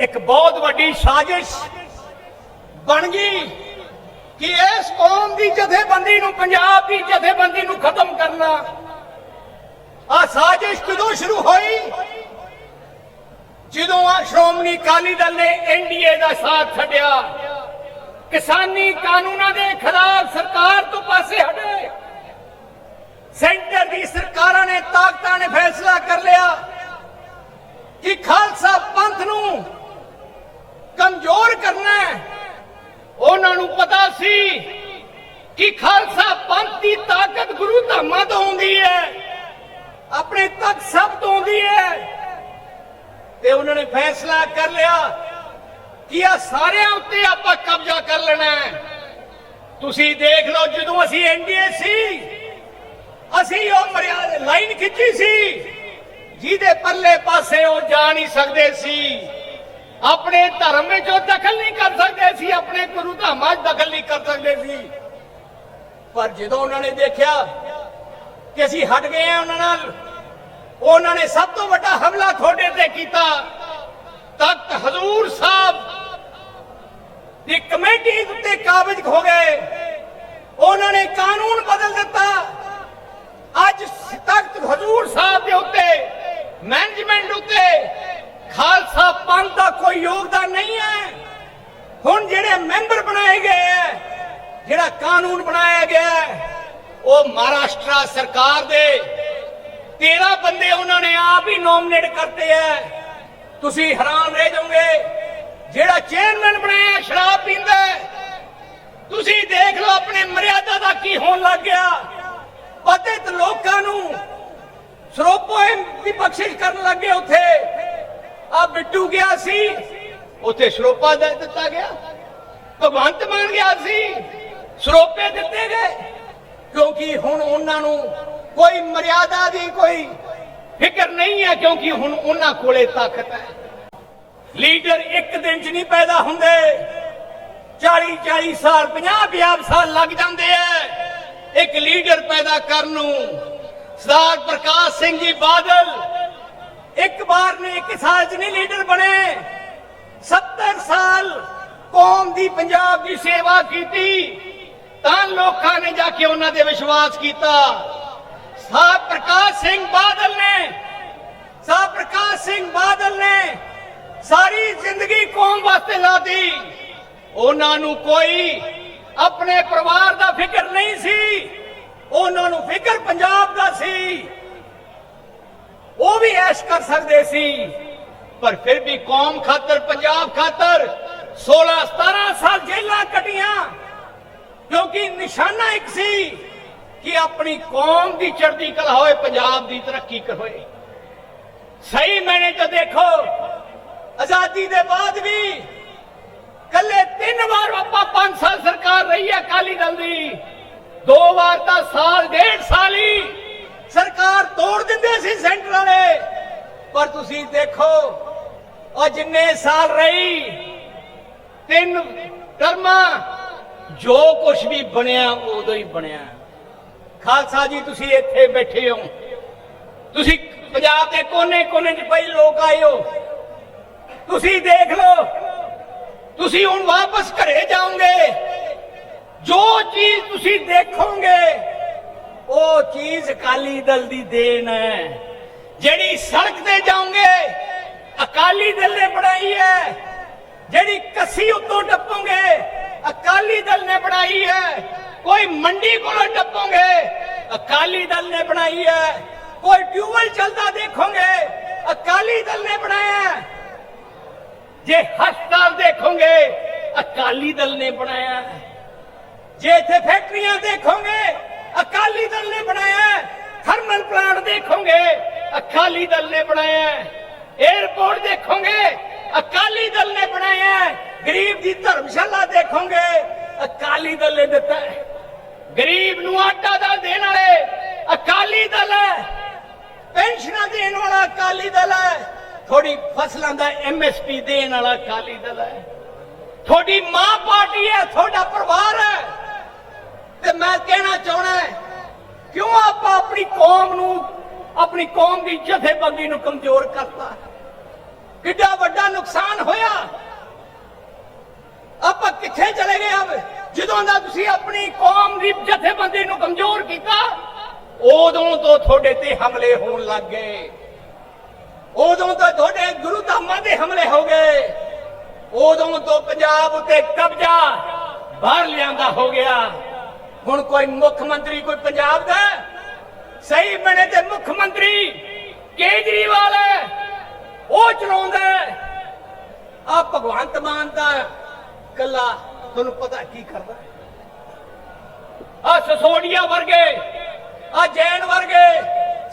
ਇੱਕ ਬਹੁਤ ਵੱਡੀ ਸਾਜ਼ਿਸ਼ ਬਣ ਗਈ ਕਿ ਇਸ ਕੌਮ ਦੀ ਜਥੇਬੰਦੀ ਨੂੰ, ਪੰਜਾਬ ਦੀ ਜਥੇਬੰਦੀ ਨੂੰ ਖਤਮ ਕਰਨਾ। ਆ ਸਾਜ਼ਿਸ਼ ਕਦੋਂ ਸ਼ੁਰੂ ਹੋਈ? ਜਦੋਂ ਆ ਸ਼੍ਰੋਮਣੀ ਅਕਾਲੀ ਦਲ ਨੇ ਐਨਡੀਏ ਦਾ ਸਾਥ ਛੱਡਿਆ, ਕਿਸਾਨੀ ਕਾਨੂੰਨਾਂ ਦੇ ਖਿਲਾਫ ਸਰਕਾਰ ਤੋਂ ਪਾਸੇ ਹਟੇ। ਸੈਂਟਰ ਦੀ ਸਰਕਾਰਾਂ ਨੇ ਤਾਕਤਾਂ ਨੇ ਫੈਸਲਾ ਕਰ ਲਿਆ ਕਿ ਖਾਲਸਾ ਪੰਥ ਨੂੰ ਕਮਜ਼ੋਰ ਕਰਨਾ ਹੈ। ਉਹਨਾਂ ਨੂੰ ਪਤਾ ਸੀ ਕਿ ਖਾਲਸਾ ਪੰਥ ਦੀ ਤਾਕਤ ਗੁਰੂ ਧਾਮਾਂ ਤੋਂ ਆਉਂਦੀ ਹੈ। ਆਪਣੇ ਤੱਕ ਸਭ ਤੋਂ ਆਉਂਦੀ ਹੈ। ਤੇ ਉਹਨਾਂ ਨੇ ਫੈਸਲਾ ਕਰ ਲਿਆ ਕਿ ਆ ਸਾਰਿਆਂ ਉੱਤੇ ਆਪਾਂ ਕਬਜ਼ਾ ਕਰ ਲੈਣਾ ਹੈ। ਤੁਸੀਂ ਦੇਖ ਲਓ, ਜਦੋਂ ਅਸੀਂ ਐਨਡੀਏ ਸੀ, ਅਸੀਂ ਉਹ ਮਰਿਆਦਾ ਲਾਈਨ ਖਿੱਚੀ ਸੀ, ਜਿਹਦੇ ਪਰਲੇ ਪਾਸੇ ਉਹ ਜਾ ਨਹੀਂ ਸਕਦੇ ਸੀ। ਆਪਣੇ ਧਰਮ ਵਿੱਚ ਉਹ ਦਖਲ ਨਹੀਂ ਕਰ ਸਕਦੇ ਸੀ, ਆਪਣੇ ਗੁਰੂ ਧਾਮਾਂ 'ਚ ਦਖਲ ਨਹੀਂ ਕਰ ਸਕਦੇ ਸੀ। ਪਰ ਜਦੋਂ ਉਹਨਾਂ ਨੇ ਦੇਖਿਆ ਕਿ ਅਸੀਂ ਹਟ ਗਏ ਆ ਉਹਨਾਂ ਨਾਲ, ਉਹਨਾਂ ਨੇ ਸਭ ਤੋਂ ਵੱਡਾ ਹਮਲਾ ਤੁਹਾਡੇ ਤੇ ਕੀਤਾ। ਤਖਤ ਹਜ਼ੂਰ ਸਾਹਿਬ ਦੀ ਕਮੇਟੀ ਉੱਤੇ ਕਾਬਜ਼ ਹੋ ਗਏ। ਉਹਨਾਂ ਨੇ ਕਾਨੂੰਨ ਬਦਲ ਦਿੱਤਾ। ਅੱਜ ਤਖਤ ਹਜ਼ੂਰ ਸਾਹਿਬ ਦੇ ਉੱਤੇ ਮੈਨੇਜਮੈਂਟ ਉੱਤੇ ਖਾਲਸਾ ਪੰਥ ਦਾ ਕੋਈ ਯੋਗਦਾਨ ਨਹੀਂ ਹੈ। ਹੁਣ ਜਿਹੜੇ ਮੈਂਬਰ ਬਣਾਏ ਗਏ ਹੈ, ਜਿਹੜਾ ਕਾਨੂੰਨ ਬਣਾਇਆ ਗਿਆ ਉਹ ਮਹਾਰਾਸ਼ਟਰ ਸਰਕਾਰ ਦੇ 13 ਬੰਦੇ ਉਹਨਾਂ ਨੇ ਆਪ ਹੀ ਨੋਮੀਨੇਟ ਕਰਤੇ ਹੈ। ਤੁਸੀਂ ਹੈਰਾਨ ਰਹਿ ਜਾਓਗੇ, ਜਿਹੜਾ ਚੇਅਰਮੈਨ ਬਣਾਇਆ ਸ਼ਰਾਬ ਪੀਂਦਾ ਤੁਸੀਂ ਦੇਖ ਲਓ ਆਪਣੇ ਮਰਿਆਦਾ ਦਾ ਕੀ ਹੋਣ ਲੱਗ ਗਿਆ। ਪਤਿਤ ਲੋਕਾਂ ਨੂੰ ਸਰੋਪੋਏ ਦੀ ਬਖਸ਼ਿਸ਼ ਕਰਨ ਲੱਗੇ ਉੱਥੇ। ਆ ਬਿੱਟੂ ਗਿਆ ਸੀ। ਉੱਥੇ ਸਰੋਪਾ ਦੇ ਦਿੱਤਾ ਗਿਆ। ਭਗਵੰਤ ਮਾਨ ਗਿਆ ਸੀ। ਸਰੋਪੇ ਦਿੱਤੇ ਗਏ। ਕਿਉਂਕਿ ਹੁਣ ਉਹਨਾਂ ਨੂੰ ਕੋਈ ਮਰਿਆਦਾ ਦੀ ਕੋਈ ਫਿਕਰ ਨਹੀਂ ਹੈ, ਕਿਉਂਕਿ ਹੁਣ ਉਹਨਾਂ ਕੋਲੇ ਤਾਕਤ ਹੈ। ਲੀਡਰ ਇੱਕ ਦਿਨ 'ਚ ਨਹੀਂ ਪੈਦਾ ਹੁੰਦੇ। 40 40 ਸਾਲ 50 50 ਸਾਲ ਲੱਗ ਜਾਂਦੇ ਐ। ਇੱਕ ਲੀਡਰ ਪੈਦਾ ਕਰਨ ਨੂੰ ਸਰਦਾਰ ਪ੍ਰਕਾਸ਼ ਸਿੰਘ ਜੀ ਬਾਦਲ ਇੱਕ ਵਾਰ ਨੇ ਇੱਕ ਸਾਲ 'ਚ ਨਹੀਂ ਲੀਡਰ ਬਣੇ। 70 ਸਾਲ ਕੌਮ ਦੀ ਪੰਜਾਬ ਦੀ ਸੇਵਾ ਕੀਤੀ, ਤਾਂ ਲੋਕਾਂ ਨੇ ਜਾ ਕੇ ਉਹਨਾਂ ਦੇ ਵਿਸ਼ਵਾਸ ਕੀਤਾ। ਸਰਦਾਰ ਪ੍ਰਕਾਸ਼ ਸਿੰਘ ਬਾਦਲ ਨੇ ਸਾਹਿਬ ਪ੍ਰਕਾਸ਼ ਸਿੰਘ ਬਾਦਲ ਨੇ ਸਾਰੀ ਜ਼ਿੰਦਗੀ ਕੌਮ ਵਾਸਤੇ ਲਾਤੀ। ਉਹਨਾਂ ਨੂੰ ਕੋਈ ਆਪਣੇ ਪਰਿਵਾਰ ਦਾ ਫਿਕਰ ਨਹੀਂ ਸੀ, ਉਹਨਾਂ ਨੂੰ ਫਿਕਰ ਪੰਜਾਬ ਦਾ ਸੀ। ਉਹ ਵੀ ਐਸ਼ ਕਰ ਸਕਦੇ ਸੀ। ਪਰ ਫਿਰ ਵੀ ਕੌਮ ਖਾਤਰ, ਪੰਜਾਬ ਖਾਤਰ 16 17 ਸਾਲ ਜੇਲਾਂ ਕੱਟੀਆਂ। ਕਿਉਂਕਿ ਨਿਸ਼ਾਨਾ ਇੱਕ ਸੀ ਕਿ ਆਪਣੀ ਕੌਮ ਦੀ ਚੜ੍ਹਦੀ ਕਲਾ ਹੋਏ, ਪੰਜਾਬ ਦੀ ਤਰੱਕੀ ਹੋਏ ਸਹੀ ਮੈਨੇ ਤਾਂ ਦੇਖੋ, ਆਜ਼ਾਦੀ ਦੇ ਬਾਅਦ ਵੀ ਕੱਲੇ ਤਿੰਨ ਵਾਰ ਆਪਾਂ 5 ਸਾਲ ਸਰਕਾਰ ਰਹੀ ਹੈ ਅਕਾਲੀ ਦਲ ਦੀ। ਦੋ ਵਾਰ ਤਾਂ ਸਾਲ, ਡੇਢ ਸਾਲ ਹੀ ਸਰਕਾਰ ਤੋੜ ਦਿੰਦੇ ਸੀ ਪਰ ਤੁਸੀਂ ਦੇਖੋ, ਉਹ ਜਿੰਨੇ ਸਾਲ ਰਹੀ, ਤਿੰਨ ਟਰਮਾਂ ਜੋ ਕੁਝ ਵੀ ਬਣਿਆ, ਉਦੋਂ ਹੀ ਬਣਿਆ। ਖਾਲਸਾ ਜੀ, ਤੁਸੀਂ ਇੱਥੇ ਬੈਠੇ ਹੋ। ਤੁਸੀਂ ਪੰਜਾਬ ਦੇ ਕੋਨੇ-ਕੋਨੇ 'ਚ ਪਈ ਲੋਕ ਆਏ ਹੋ। ਤੁਸੀਂ ਦੇਖ ਲਓ, ਤੁਸੀਂ ਹੁਣ ਵਾਪਸ ਘਰੇ ਜਾਓਗੇ। ਜੋ ਚੀਜ਼ ਤੁਸੀਂ ਦੇਖੋਗੇ, ਉਹ ਚੀਜ਼ ਅਕਾਲੀ ਦਲ ਦੀ ਦੇਣ ਹੈ। ਜਿਹੜੀ ਸੜਕ ਤੇ ਜਾਓਗੇ, ਅਕਾਲੀ ਦਲ ਨੇ ਬਣਾਈ ਹੈ। ਜਿਹੜੀ ਕੱਸੀ ਉੱਤੋਂ ਟੱਪੋਗੇ, ਅਕਾਲੀ ਦਲ ਨੇ ਬਣਾਈ ਹੈ। ਕੋਈ ਮੰਡੀ ਕੋਲੋਂ ਟੱਪੋਗੇ, ਅਕਾਲੀ ਦਲ ਨੇ ਬਣਾਈ ਹੈ। ਕੋਈ ਟਿਊਬਲ ਚਲਦਾ ਦੇਖੋਗੇ, ਅਕਾਲੀ ਦਲ ਨੇ ਬਣਾਇਆ ਜੇ ਹਸਪਤਾਲ ਦੇਖੋਗੇ, ਅਕਾਲੀ ਦਲ ਨੇ ਬਣਾਇਆ ਜੇ ਇੱਥੇ ਫੈਕਟਰੀਆਂ ਦੇਖੋਗੇ, ਅਕਾਲੀ ਦਲ ਨੇ ਬਣਾਇਆ ਥਰਮਲ ਪਲਾਂਟ ਦੇਖੋਗੇ ਅਕਾਲੀ ਦਲ ਨੇ ਬਣਾਇਆ ਹੈ। ਦੇਖੋਗੇ, ਅਕਾਲੀ ਦਲ ਨੇ ਬਣਾਇਆ ਗਰੀਬ ਦੀ ਧਰਮਸ਼ਾਲਾ ਦੇਖੋਗੇ, ਅਕਾਲੀ ਦਲ ਨੇ ਦਿੱਤਾ ਗਰੀਬ ਨੂੰ ਆਟਾ ਦਾ ਦੇਣ ਵਾਲੇ ਅਕਾਲੀ ਦਲ ਹੈ। ਪੈਨਸ਼ਨਾਂ ਦੇਣ ਵਾਲਾ ਅਕਾਲੀ ਦਲ ਹੈ। ਥੋੜੀ ਫਸਲਾਂ ਦਾ ਐਮਐਸਪੀ ਦੇਣ ਵਾਲਾ ਅਕਾਲੀ ਦਲ ਹੈ। ਤੁਹਾਡੀ ਮਾਂ ਪਾਰਟੀ ਹੈ, ਤੁਹਾਡਾ ਪਰਿਵਾਰ ਹੈ। ਤੇ ਮੈਂ ਕਹਿਣਾ ਚਾਹਣਾ ਕਿਉਂ ਆਪਾਂ ਆਪਣੀ ਕੌਮ ਨੂੰ ਆਪਣੀ ਕੌਮ ਦੀ ਜਥੇਬੰਦੀ ਨੂੰ ਕਮਜ਼ੋਰ ਕਰਤਾ। ਕਿੱਡਾ ਵੱਡਾ ਨੁਕਸਾਨ ਹੋਇਆ। ਆਪਾਂ ਕਿੱਥੇ ਚਲੇ ਗਏ ਆਵੇ ਜਦੋਂ ਦਾ ਤੁਸੀਂ ਆਪਣੀ ਕੌਮ ਦੀ ਜਥੇਬੰਦੀ ਨੂੰ ਕਮਜ਼ੋਰ ਕੀਤਾ, ਉਦੋਂ ਤੋਂ ਤੁਹਾਡੇ ਤੇ ਹਮਲੇ ਹੋਣ ਲੱਗ ਗਏ। ਉਦੋਂ ਤੋਂ ਤੁਹਾਡੇ ਗੁਰੂ ਧਾਮਾਂ ਦੇ ਹਮਲੇ ਹੋ ਗਏ। ਉਦੋਂ ਤੋਂ ਪੰਜਾਬ ਉਤੇ ਕਬਜ਼ਾ ਬਾਹਰ ਲਿਆਂਦਾ ਹੋ ਗਿਆ। ਹੁਣ ਕੋਈ ਮੁੱਖ ਮੰਤਰੀ ਕੋਈ ਪੰਜਾਬ ਦਾ ਸਹੀ ਬਣੇ ਤੇ ਮੁੱਖ ਮੰਤਰੀ ਕੇਜਰੀਵਾਲ ਹੈ, ਉਹ ਚਲਾਉਂਦਾ ਆ ਭਗਵੰਤ ਮਾਨ ਦਾ ਕੱਲਾ ਤੁਹਾਨੂੰ ਪਤਾ ਕੀ ਕਰਦਾ? ਆ ਸਸੋਡੀਆ ਵਰਗੇ, ਆ ਜੈਨ ਵਰਗੇ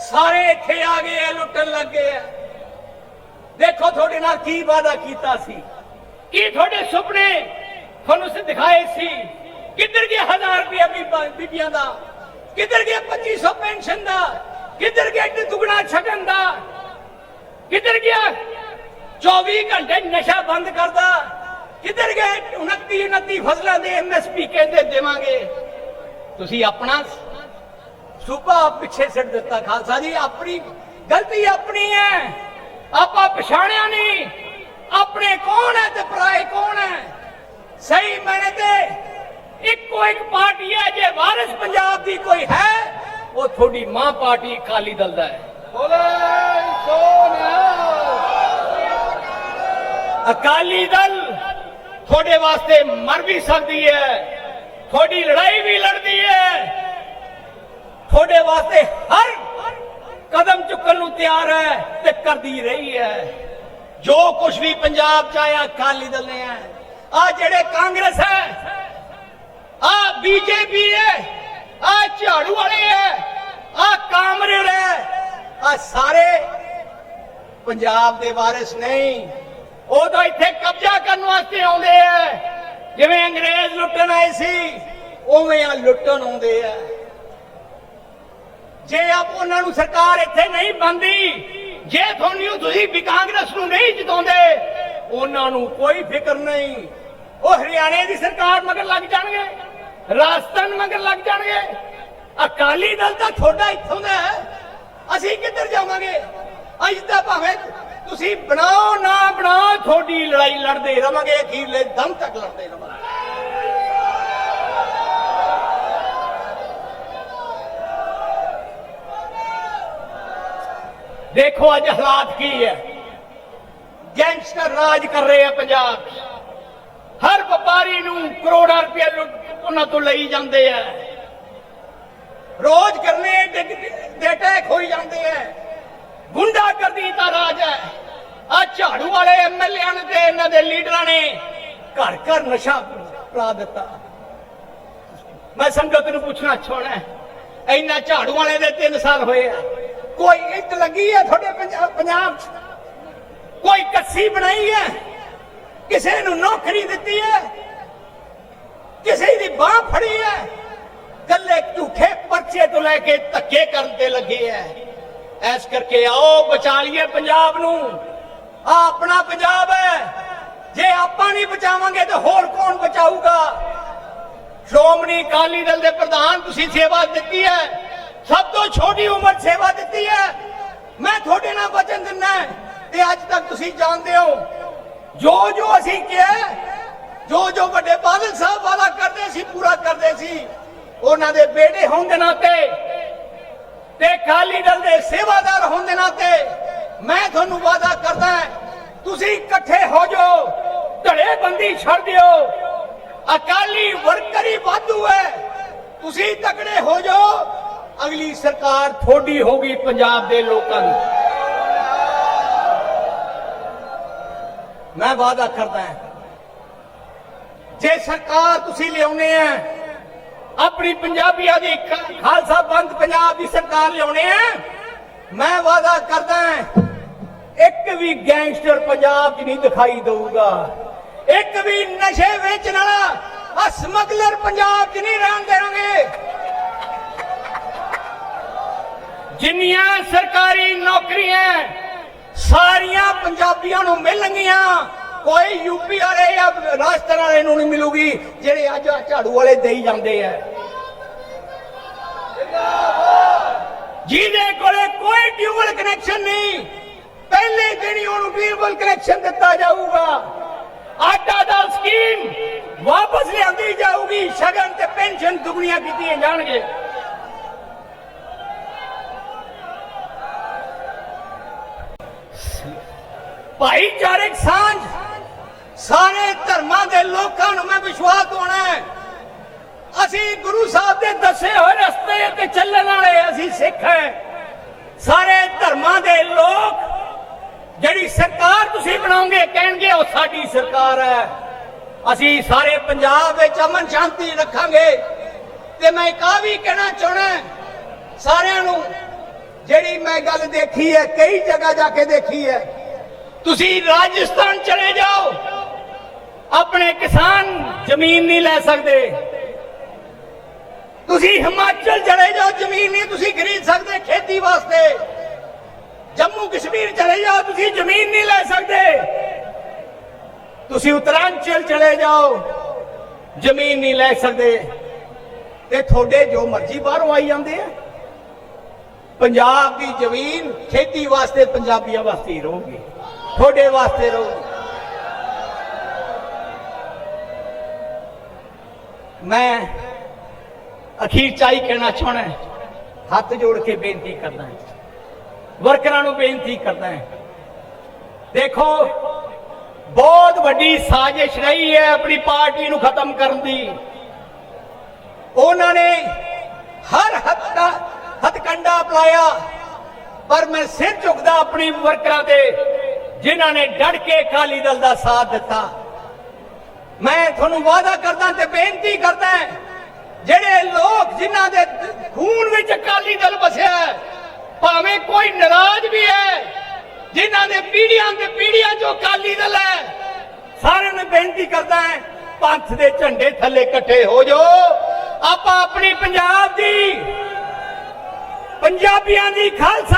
ਸਾਰੇ ਇੱਥੇ ਆ ਗਏ ਆ ਲੁੱਟਣ ਲੱਗੇ ਆ ਦੇਖੋ ਤੁਹਾਡੇ ਨਾਲ ਕੀ ਵਾਅਦਾ ਕੀਤਾ ਸੀ। ਕੀ ਤੁਹਾਡੇ ਸੁਪਨੇ ਤੁਹਾਨੂੰ ਸੇ ਦਿਖਾਏ ਸੀ? ਕਿੱਧਰ ਗਿਆ 1000 ਰੁਪਏ ਬੀਬਾ- ਬੀਬੀਆਂ ਦਾ? ਕਿੱਧਰ ਗਿਆ 2500 ਪੈਨਸ਼ਨ ਦਾ? ਕਿੱਧਰ ਗਿਆ ਇੱਕ ਦੁਗਣਾ ਛਕਣ ਦਾ? ਕਿੱਧਰ ਗਿਆ? 24 ਘੰਟੇ ਨਸ਼ਾ ਬੰਦ ਕਰਦਾ। ਕਿੱਧਰ ਗਏ 29 29 ਫਸਲਾਂ ਦੇ ਐਮਐਸਪੀ ਕਹਿੰਦੇ ਦੇਵਾਂਗੇ। ਤੁਸੀਂ ਆਪਣਾ ਸੂਬਾ ਪਿੱਛੇ ਛੱਡ ਦਿੱਤਾ ਖਾਲਸਾ ਜੀ। ਆਪਣੀ ਗਲਤੀ ਆਪਣੀ ਹੈ। ਆਪਾਂ ਪਛਾਣਿਆ ਨਹੀਂ। ਆਪਣੇ ਕੌਣ ਹੈ ਤੇ ਪਰਾਏ ਕੌਣ ਹੈ? ਸਹੀ ਮੈਨੇ ਤੇ ਇੱਕੋ ਇੱਕ ਪਾਰਟੀ ਹੈ ਜੇ ਵਾਰਿਸ ਪੰਜਾਬ ਦੀ ਕੋਈ ਹੈ ਉਹ ਤੁਹਾਡੀ ਮਾਂ ਪਾਰਟੀ ਅਕਾਲੀ ਦਲ ਦਾ ਹੈ। ਬੋਲੇ ਅਕਾਲੀ ਦਲ ਤੁਹਾਡੇ ਵਾਸਤੇ ਮਰ ਵੀ ਸਕਦੀ ਹੈ ਤੁਹਾਡੀ ਲੜਾਈ ਵੀ ਲੜਦੀ ਹੈ। ਤੁਹਾਡੇ ਵਾਸਤੇ ਹਰ ਕਦਮ ਚੁੱਕਣ ਨੂੰ ਤਿਆਰ ਹੈ ਤੇ ਕਰਦੀ ਰਹੀ ਹੈ। ਜੋ ਕੁਝ ਵੀ ਪੰਜਾਬ ਚ ਆਇਆ ਅਕਾਲੀ ਦਲ ਨੇ ਆ ਜਿਹੜੇ ਕਾਂਗਰਸ ਹੈ ਆ ਬੀਜੇਪੀ ਹੈ, ਆ ਝਾੜੂ ਵਾਲੇ ਹੈ, ਆ ਕਾਮਰੇਡ ਹੈ, ਆ ਸਾਰੇ ਪੰਜਾਬ ਦੇ ਵਾਰਿਸ ਨਹੀਂ। ਉਹ ਤਾਂ ਇੱਥੇ ਕਬਜ਼ਾ ਕਰਨ ਵਾਸਤੇ ਆਉਂਦੇ ਆ ਜਿਵੇਂ ਅੰਗਰੇਜ਼ ਲੁੱਟਣ ਆਏ ਸੀ, ਉਵੇਂ ਆ ਲੁੱਟਣ ਆਉਂਦੇ ਆ ਜੇ ਆਪ ਉਹਨਾਂ ਨੂੰ ਸਰਕਾਰ ਇੱਥੇ ਨਹੀਂ ਬੰਦੀ ਜੇ ਤੁਹਾਨੂੰ ਤੁਸੀਂ ਵੀ ਕਾਂਗਰਸ ਨੂੰ ਨਹੀਂ ਜਿਤਾਉਂਦੇ, ਉਹਨਾਂ ਨੂੰ ਕੋਈ ਫਿਕਰ ਨਹੀਂ। ਉਹ ਹਰਿਆਣੇ ਦੀ ਸਰਕਾਰ ਮਗਰ ਲੱਗ ਜਾਣਗੇ, ਰਾਜਸਥਾਨ ਮਗਰ ਲੱਗ ਜਾਣਗੇ। ਅਕਾਲੀ ਦਲ ਤਾਂ ਤੁਹਾਡਾ ਇੱਥੋਂ ਦਾ ਹੈ, ਅਸੀਂ ਕਿੱਧਰ ਜਾਵਾਂਗੇ? ਅੱਜ ਤਾਂ ਭਾਵੇਂ ਤੁਸੀਂ ਬਣਾਓ ਨਾ ਬਣਾਓ, ਤੁਹਾਡੀ ਲੜਾਈ ਲੜਦੇ ਰਵਾਂਗੇ, ਅਖੀਰਲੇ ਦਮ ਤੱਕ ਲੜਦੇ ਰਵਾਂਗੇ। ਦੇਖੋ ਅੱਜ ਹਾਲਾਤ ਕੀ ਹੈ। ਗੈਂਗਸਟਰ ਰਾਜ ਕਰ ਰਹੇ ਆ ਪੰਜਾਬ। 'ਚ ਵਪਾਰੀ ਨੂੰ ਕਰੋੜਾਂ ਰੁਪਏ ਉਹਨਾਂ ਤੋਂ ਲਈ ਜਾਂਦੇ ਆ। ਰੋਜ਼ ਕਰਨੇ ਡਿੱਗ ਦੇ ਜਾਂਦੇ ਆ। ਗੁੰਡਾ ਕਰਦੀ ਦਾ ਰਾਜ ਹੈ। ਆ ਝਾੜੂ ਵਾਲੇ ਐਮਐਲਏ ਨੇ ਤੇ ਇਹਨਾਂ ਦੇ ਲੀਡਰਾਂ ਨੇ ਘਰ ਘਰ ਨਸ਼ਾ ਪਲਾ ਦਿੱਤਾ। ਮੈਂ ਸੰਗਤ ਨੂੰ ਪੁੱਛਣਾ ਚਾਹਣਾ ਇੰਨਾ ਝਾੜੂ ਵਾਲੇ ਦੇ 3 ਸਾਲ ਹੋਏ ਆ। ਕੋਈ ਇੱਟ ਲੱਗੀ ਹੈ ਤੁਹਾਡੇ ਪੰਜਾਬ 'ਚ? ਕੋਈ ਕੱਸੀ ਬਣਾਈ ਹੈ? ਕਿਸੇ ਨੂੰ ਨੌਕਰੀ ਦਿੱਤੀ ਹੈ? ਕਿਸੇ ਦੀ ਬਾਹ ਫੜੀ ਹੈ? ਕੱਲੇ ਝੂਠੇ ਪਰਚੇ ਤੋਂ ਲੈ ਕੇ ਧੱਕੇ ਕਰਨ ਤੇ ਲੱਗੇ ਐ ਐਸ ਕਰਕੇ ਆਓ ਬਚਾ ਲਈਏ ਪੰਜਾਬ ਨੂੰ। ਆ ਆਪਣਾ ਪੰਜਾਬ ਹੈ। ਜੇ ਆਪਾਂ ਨਹੀਂ ਬਚਾਵਾਂਗੇ ਤਾਂ ਹੋਰ ਕੌਣ ਬਚਾਊਗਾ? ਸ਼੍ਰੋਮਣੀ ਅਕਾਲੀ ਦਲ ਦੇ ਪ੍ਰਧਾਨ ਤੁਸੀਂ ਸੇਵਾ ਦਿੱਤੀ ਹੈ। ਸਭ ਤੋਂ ਛੋਟੀ ਉਮਰ ਸੇਵਾ ਦਿੱਤੀ ਹੈ। ਮੈਂ ਤੁਹਾਡੇ ਨਾਲ ਵਚਨ ਦਿੰਦਾ ਤੇ ਅੱਜ ਤੱਕ ਤੁਸੀਂ ਜਾਣਦੇ ਹੋ ਜੋ ਜੋ ਅਸੀਂ ਕਿਹਾ, ਜੋ ਜੋ ਵੱਡੇ ਬਾਦਲ ਸਾਹਿਬ ਵਾਦਾ ਕਰਦੇ ਸੀ, ਪੂਰਾ ਕਰਦੇ ਸੀ, ਉਹਨਾਂ ਦੇ ਬੇਟੇ ਹੋਣ ਦੇ ਨਾਤੇ ਤੇ ਅਕਾਲੀ ਦਲ ਦੇ ਸੇਵਾਦਾਰ ਹੋਣ ਦੇ ਨਾਤੇ ਮੈਂ ਤੁਹਾਨੂੰ ਵਾਦਾ ਕਰਦਾ ਤੁਸੀਂ ਇਕੱਠੇ ਹੋ ਜਾਓ, ਧੜੇਬੰਦੀ ਛੱਡ ਦਿਓ। ਅਕਾਲੀ ਵਰਕਰੀ ਵਾਧੂ ਹੈ, ਤੁਸੀਂ ਤਕੜੇ ਹੋ ਜਾਓ, ਅਗਲੀ ਸਰਕਾਰ ਥੋੜੀ ਹੋਗੀ ਪੰਜਾਬ ਦੇ ਲੋਕਾਂ ਦੀ ਮੈਂ ਵਾਅਦਾ ਕਰਦਾ ਹਾਂ। ਜੇ ਸਰਕਾਰ ਤੁਸੀਂ ਲਿਆਉਨੇ ਆ, ਆਪਣੀ ਪੰਜਾਬੀਆਂ ਦੀ ਖਾਲਸਾ ਪੰਥ ਪੰਜਾਬ ਦੀ ਸਰਕਾਰ ਲਿਆਉਨੇ ਆ, ਮੈਂ ਵਾਅਦਾ ਕਰਦਾ ਹਾਂ, ਇੱਕ ਵੀ ਗੈਂਗਸਟਰ ਪੰਜਾਬ 'ਚ ਨਹੀਂ ਦਿਖਾਈ ਦਊਗਾ। ਇੱਕ ਵੀ ਨਸ਼ੇ ਵੇਚਣ ਵਾਲਾ ਆ ਸਮਗਲਰ ਪੰਜਾਬ 'ਚ ਨਹੀਂ ਰਹਿਣ ਦੇਵਾਂਗੇ ਜਿੰਨੀਆਂ ਸਰਕਾਰੀ ਨੌਕਰੀਆਂ ਸਾਰੀਆਂ ਪੰਜਾਬੀਆਂ ਨੂੰ ਮਿਲਣਗੀਆਂ। ਕੋਈ ਯੂਪੀ ਵਾਲੇ ਜਾਂ ਰਾਜਸਥਾਨ ਵਾਲੇ ਨੂੰ ਨਹੀਂ ਮਿਲੂਗੀ, ਜਿਹੜੇ ਅੱਜ ਝਾੜੂ ਵਾਲੇ ਦੇਈ ਜਾਂਦੇ ਆ। ਜਿਹਦੇ ਕੋਲੇ ਕੋਈ ਟਿਊਬਲ ਕਨੈਕਸ਼ਨ ਨਹੀਂ, ਪਹਿਲੇ ਦਿਨ ਹੀ ਉਹਨੂੰ ਟਿਊਬਲ ਕਨੈਕਸ਼ਨ ਦਿੱਤਾ ਜਾਊਗਾ। ਆਟਾ ਦਾਲ ਸਕੀਮ ਵਾਪਸ ਲਿਆਂਦੀ ਜਾਊਗੀ, ਸ਼ਗਨ ਤੇ ਪੈਨਸ਼ਨ ਦੁਗਣੀਆਂ ਕੀਤੀਆਂ ਜਾਣਗੇ। ਭਾਈਚਾਰਕ ਸਾਂਝ। ਸਾਰੇ ਧਰਮਾਂ ਦੇ ਲੋਕਾਂ ਨੂੰ ਮੈਂ ਵਿਸ਼ਵਾਸ ਦਿਵਾਉਣਾ ਹੈ। ਅਸੀਂ ਗੁਰੂ ਸਾਹਿਬ ਦੇ ਦੱਸੇ ਹੋਏ ਰਸਤੇ ਤੇ ਚੱਲਣ ਵਾਲੇ ਅਸੀਂ ਸਿੱਖ ਹੈ। ਸਾਰੇ ਧਰਮਾਂ ਦੇ ਲੋਕ ਜਿਹੜੀ ਸਰਕਾਰ ਤੁਸੀਂ ਬਣਾਓਗੇ ਕਹਿਣਗੇ ਉਹ ਸਾਡੀ ਸਰਕਾਰ ਹੈ। ਅਸੀਂ ਸਾਰੇ ਪੰਜਾਬ ਵਿੱਚ ਅਮਨ ਸ਼ਾਂਤੀ ਰੱਖਾਂਗੇ। ਤੇ ਮੈਂ ਕਾ ਵੀ ਕਹਿਣਾ ਚਾਹਣਾ ਸਾਰਿਆਂ ਨੂੰ ਜਿਹੜੀ ਮੈਂ ਗੱਲ ਦੇਖੀ ਹੈ, ਕਈ ਜਗ੍ਹਾ ਜਾ ਕੇ ਦੇਖੀ ਹੈ। ਤੁਸੀਂ ਰਾਜਸਥਾਨ ਚਲੇ ਜਾਓ। ਆਪਣੇ ਕਿਸਾਨ ਜ਼ਮੀਨ ਨਹੀਂ ਲੈ ਸਕਦੇ। ਤੁਸੀਂ ਹਿਮਾਚਲ ਚਲੇ ਜਾਓ, ਜ਼ਮੀਨ ਨਹੀਂ ਤੁਸੀਂ ਖਰੀਦ ਸਕਦੇ ਖੇਤੀ ਵਾਸਤੇ। ਜੰਮੂ ਕਸ਼ਮੀਰ ਚਲੇ ਜਾਓ, ਤੁਸੀਂ ਜ਼ਮੀਨ ਨਹੀਂ ਲੈ ਸਕਦੇ। ਤੁਸੀਂ ਉਤਰਾਂਚਲ ਚਲੇ ਜਾਓ, ਜ਼ਮੀਨ ਨਹੀਂ ਲੈ ਸਕਦੇ। ਤੇ ਤੁਹਾਡੇ ਜੋ ਮਰਜ਼ੀ ਬਾਹਰੋਂ ਆਈ ਜਾਂਦੇ ਆ। ਪੰਜਾਬ ਦੀ ਜ਼ਮੀਨ ਖੇਤੀ ਵਾਸਤੇ ਪੰਜਾਬੀਆਂ ਵਾਸਤੇ ਹੀ ਰਹੂਗੀ। ਤੁਹਾਡੇ ਵਾਸਤੇ ਰਹੂਗੀ ਮੈਂ ਅਖੀਰ ਚਾਈ ਕਹਿਣਾ ਚਾਹਣਾ ਹੱਥ ਜੋੜ ਕੇ ਬੇਨਤੀ ਕਰਦਾ ਹਾਂ। ਵਰਕਰਾਂ ਨੂੰ ਬੇਨਤੀ ਕਰਦਾ ਹਾਂ। ਦੇਖੋ, ਬਹੁਤ ਵੱਡੀ ਸਾਜ਼ਿਸ਼ ਰਹੀ ਹੈ ਆਪਣੀ ਪਾਰਟੀ ਨੂੰ ਖਤਮ ਕਰਨ ਦੀ। ਉਹਨਾਂ ਨੇ ਹਰ ਹੱਥਾ ਹੱਥਕੰਡਾ ਅਪਲਾਇਆ ਪਰ ਮੈਂ ਸਿਰ ਝੁਕਦਾ ਆਪਣੀ ਵਰਕਰਾਂ ਤੇ। ਜਿਨ੍ਹਾਂ ਨੇ ਡਟ ਕੇ ਅਕਾਲੀ ਦਲ ਦਾ ਸਾਥ ਦਿੱਤਾ। ਮੈਂ ਤੁਹਾਨੂੰ ਵਾਅਦਾ ਕਰਦਾ ਤੇ ਬੇਨਤੀ ਕਰਦਾ ਜਿਹੜੇ ਲੋਕ ਜਿਨ੍ਹਾਂ ਦੇ ਖੂਨ ਵਿੱਚ ਅਕਾਲੀ ਦਲ ਵਸਿਆ ਭਾਵੇਂ ਕੋਈ ਨਾਰਾਜ਼ ਵੀ ਹੈ, ਜਿਨ੍ਹਾਂ ਦੇ ਪੀੜੀਆਂ ਤੇ ਪੀੜੀਆਂ ਚੋਂ ਅਕਾਲੀ ਦਲ ਹੈ, ਸਾਰਿਆਂ ਨੂੰ ਬੇਨਤੀ ਕਰਦਾ ਹੈ, ਪੰਥ ਦੇ ਝੰਡੇ ਥੱਲੇ ਇਕੱਠੇ ਹੋ ਜਾਓ। ਆਪਾਂ ਆਪਣੀ ਪੰਜਾਬ ਦੀ, ਪੰਜਾਬੀਆਂ ਦੀ ਖਾਲਸਾ